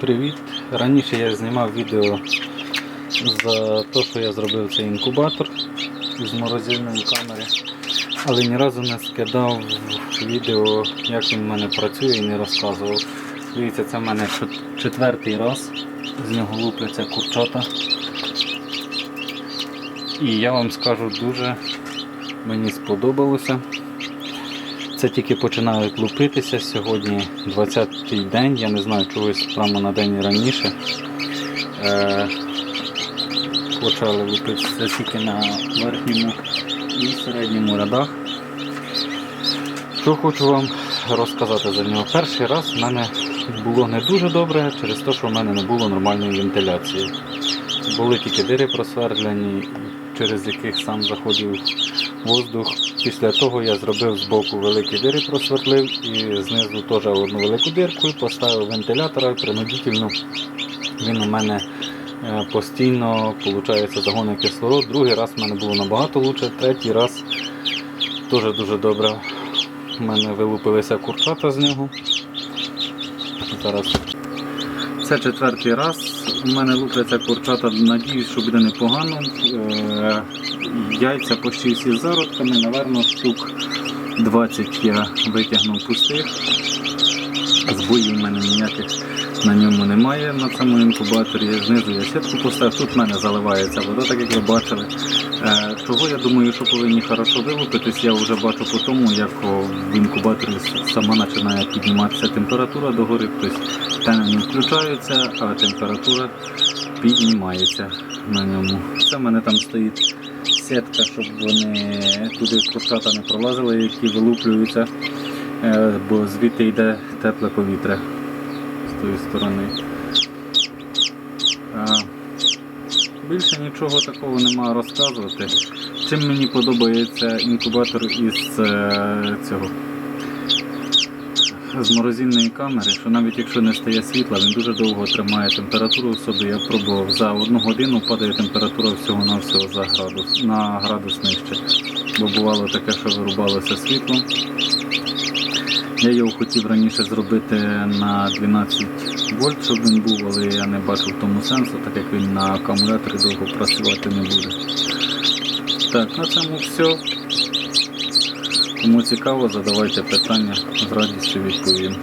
Привіт! Раніше я знімав відео за те, що я зробив цей інкубатор з морозильної камери, але ні разу не скидав відео, як він в мене працює і не розказував. Дивіться, це в мене четвертий раз, з нього лупляться курчата. І я вам скажу дуже мені сподобалося. Це тільки починають лупитися. Сьогодні 20-й день, я не знаю, чогось прямо на день раніше. Е, почали лупитися тільки на верхньому і середньому рядах. Що хочу вам розказати за нього. Перший раз в мене було не дуже добре через те, що в мене не було нормальної вентиляції. Були тільки дири просвердлені, через яких сам заходив воздух. Після того я зробив збоку великі дири, просвердлив і знизу теж одну велику дирку і поставив вентилятора принудительно. Він у мене е, постійно виходить, загонить кислород. Другий раз в мене було набагато краще, третій раз теж дуже добре. У мене вилупилися курчата з нього. Зараз. Це четвертий раз. У мене лупляться курчата, надіюсь, що буде непогано. Е, Яйця почти всі з зародками, напевно, штук 20 я витягнув пустих. Збоїв у мене ніяких на ньому немає на цьому інкубаторі. Знизу я сітку поставив. Тут в мене заливається вода, так як ви бачили. Е, Чого я думаю, що повинні хорошо вилупитись, я вже бачу по тому, як в інкубаторі сама починає підніматися температура догори, тобто фени не включаються, а температура піднімається на ньому. Це в мене там стоїть сітка, щоб вони туди курчата не пролазили, які вилуплюються, е, бо звідти йде тепле повітря з тої сторони. Більше нічого такого нема розказувати. Чим мені подобається інкубатор із е, цього з морозильної камери, що навіть якщо не стає світла, він дуже довго тримає температуру в собі. Я пробував за одну годину падає температура всього на всього за градус на градус нижче. Бо бувало таке, що вирубалося світло. Я його хотів раніше зробити на 12 вольт, щоб він був, але я не бачив тому сенсу, так як він на акумуляторі довго працювати не буде. Так, на цьому все. Кому цікаво, задавайте питання, з радістю відповім.